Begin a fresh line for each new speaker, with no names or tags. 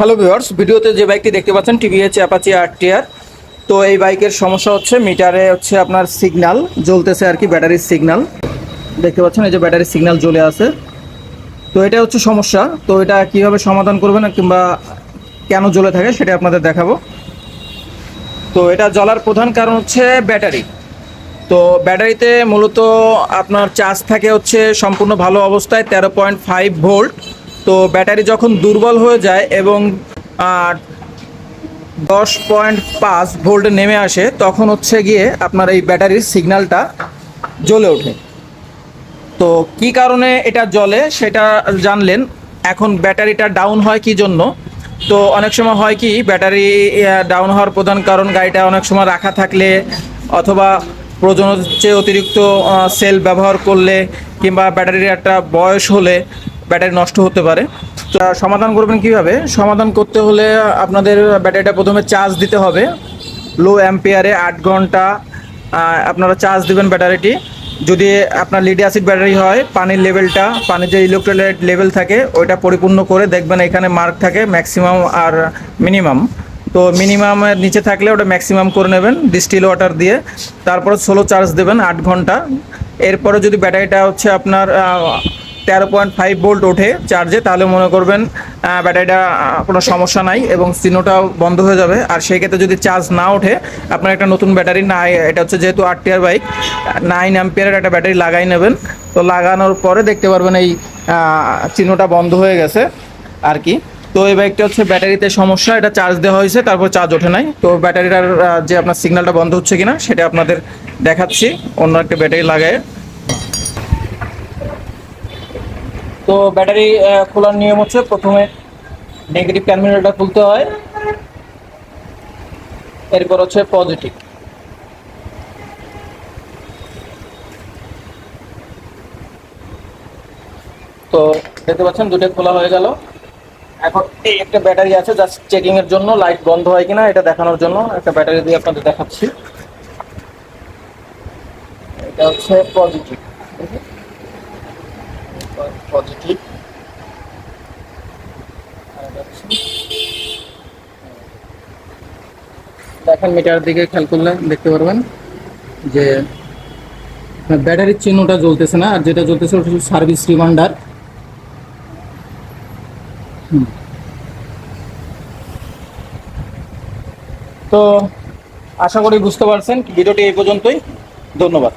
Hello viewers ভিডিওতে যে বাইকটি দেখতে পাচ্ছেন টিভিএচ অ্যাপাচি আর টিআর তো এই বাইকের সমস্যা হচ্ছে মিটারে হচ্ছে আপনার সিগন্যাল জ্বলতেছে আর কি ব্যাটারির সিগন্যাল দেখতে পাচ্ছেন, এই যে ব্যাটারির সিগন্যাল জ্বলে আছে। তো এটা হচ্ছে সমস্যা। তো এটা কীভাবে সমাধান করবেন কিংবা কেন জ্বলে থাকে, সেটা আপনাদের দেখাবো। তো এটা জ্বলার প্রধান কারণ হচ্ছে ব্যাটারি তো ব্যাটারিতে মূলত আপনার চার্জ থাকে হচ্ছে সম্পূর্ণ ভালো অবস্থায় তেরো পয়েন্ট ফাইভ ভোল্ট তো ব্যাটারি যখন দুর্বল হয়ে যায় এবং দশ পয়েন্ট পাঁচ ভোল্টে নেমে আসে, তখন হচ্ছে গিয়ে আপনার এই ব্যাটারির সিগন্যালটা জ্বলে ওঠে। তো কি কারণে এটা জ্বলে সেটা জানলেন, এখন ব্যাটারিটা ডাউন হয় কি জন্য? তো অনেক সময় হয় কি, ব্যাটারি ডাউন হওয়ার প্রধান কারণ গাড়িটা অনেক সময় রাখা থাকলে অথবা প্রয়োজনের চেয়ে অতিরিক্ত সেল ব্যবহার করলে কিংবা ব্যাটারির একটা বয়স হলে ব্যাটারি নষ্ট হতে পারে। তো সমাধান করবেন কীভাবে? সমাধান করতে হলে আপনাদের ব্যাটারিটা প্রথমে চার্জ দিতে হবে। লো অ্যাম্পিয়ারে আট ঘণ্টা আপনারা চার্জ দিবেন ব্যাটারিটি। যদি আপনার লিড অ্যাসিড ব্যাটারি হয়, পানির লেভেলটা পানির যে ইলেকট্রোলাইট লেভেল থাকে, ওইটা পরিপূর্ণ করে দেখবেন এখানে মার্ক থাকে ম্যাক্সিমাম আর মিনিমাম তো মিনিমামের নিচে থাকলে ওটা ম্যাক্সিমাম করে নেবেন ডিস্টিল ওয়াটার দিয়ে। তারপর সোলো চার্জ দেবেন আট ঘণ্টা। এরপরে যদি ব্যাটারিটা হচ্ছে আপনার তেরো পয়েন্ট ফাইভ ভোল্ট ওঠে চার্জে তাহলে মনে করবেন ব্যাটারিটা কোনো সমস্যা নাই এবং সিনোটাও বন্ধ হয়ে যাবে। আর সেই ক্ষেত্রে যদি চার্জ না ওঠে, আপনার একটা নতুন ব্যাটারি না এটা হচ্ছে যেহেতু আট টিয়ার বাইক নাইন অ্যাম্পিয়ারের একটা ব্যাটারি লাগাই নেবেন। তো লাগানোর পরে দেখতে পারবেন এই চিহ্নটা বন্ধ হয়ে গেছে আর কি। তো এই বাইকটা হচ্ছে ব্যাটারিতে সমস্যা, এটা চার্জ দেওয়া হয়েছে, তারপর চার্জ ওঠে নাই। তো ব্যাটারিটার যে আপনার সিগন্যালটা বন্ধ হচ্ছে কিনা, সেটা আপনাদের দেখাচ্ছি। অন্য একটা ব্যাটারি লাগায়। তো ব্যাটারি খোলার নিয়ম হচ্ছে প্রথমে নেগেটিভ টার্মিনালটা খুলতে হয়। এরপর হচ্ছে পজিটিভ। তো দেখতে পাচ্ছেন, দুটো খোলা হয়ে গেল। এখন এই একটা ব্যাটারি আছে জাস্ট চেকিং এর জন্য লাইট বন্ধ হয় কিনা, এটা দেখানোর জন্য। একটা ব্যাটারি দিয়ে আপনাদের দেখাচ্ছি। এটা হচ্ছে পজিটিভ। পজিটিভ। দেখেন মিটার দিকে খেয়াল করলে দেখতে পারবেন যে, ব্যাটারির চিহ্নটা জ্বলতেছে না, আর যেটা জ্বলতেছে ওটা সার্ভিস রিমান্ডার তো, আশা করি বুঝতে পারছেন। ভিডিওটি এই পর্যন্তই। ধন্যবাদ।